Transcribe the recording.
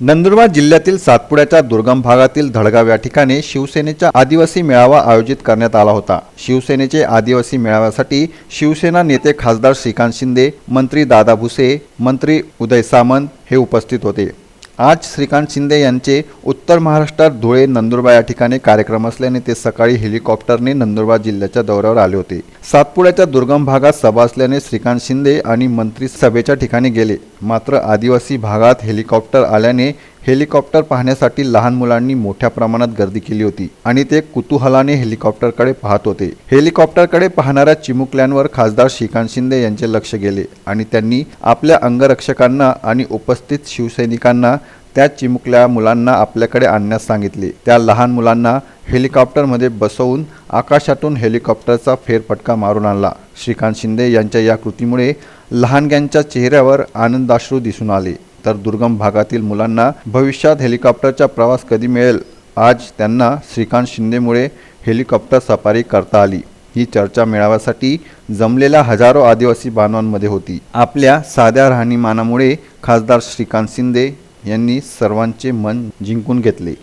नंदुरबार जिल्ह्यातील सातपुड्याच्या दुर्गम भागातील धडगाव या ठिकाणी शिवसेनेचा आदिवासी मेळावा आयोजित करण्यात आला होता. शिवसेनेचे आदिवासी मेळाव्यासाठी शिवसेना नेते खासदार श्रीकांत शिंदे मंत्री दादा भुसे मंत्री उदय सामंत हे उपस्थित होते. आज श्रीकांत शिंदे यांचे उत्तर महाराष्ट्रात धुळे नंदुरबार या ठिकाणी कार्यक्रम असल्याने ते सकाळी हेलिकॉप्टरने नंदुरबार जिल्ह्याच्या दौऱ्यावर आले होते. सातपुड्याच्या दुर्गम भागात सभा असल्याने श्रीकांत शिंदे आणि मंत्री सभेच्या ठिकाणी गेले. मात्र आदिवासी भागात हेलिकॉप्टर आल्याने हेलिकॉप्टर पाहण्यासाठी लहान मुलांनी मोठ्या प्रमाणात गर्दी केली होती आणि ते कुतूहलाने हेलिकॉप्टरकडे पाहत होते. हेलिकॉप्टरकडे पाहणाऱ्या चिमुकल्यांवर खासदार श्रीकांत शिंदे यांचे लक्ष गेले आणि त्यांनी आपल्या अंगरक्षकांना आणि उपस्थित शिवसैनिकांना त्या चिमुकल्या मुलांना आपल्याकडे आणण्यास सांगितले. त्या लहान मुलांना हेलिकॉप्टरमध्ये बसवून आकाशातून हेलिकॉप्टरचा फेरफटका मारून आणला. श्रीकांत शिंदे यांच्या या कृतीमुळे लहानग्यांच्या चेहऱ्यावर आनंदाश्रू दिसून आले. तर दुर्गम भागातील मुलांना भविष्यात हेलिकॉप्टरचा प्रवास कधी मिळेल? आज त्यांना श्रीकांत शिंदेमुळे हेलिकॉप्टर सफारी करता आली. ही चर्चा मिळाव्यासाठी जमलेल्या हजारो आदिवासी बांधवांमध्ये होती. आपल्या साध्या राहणीमानामुळे खासदार श्रीकांत शिंदे यांनी सर्वांचे मन जिंकून घेतले.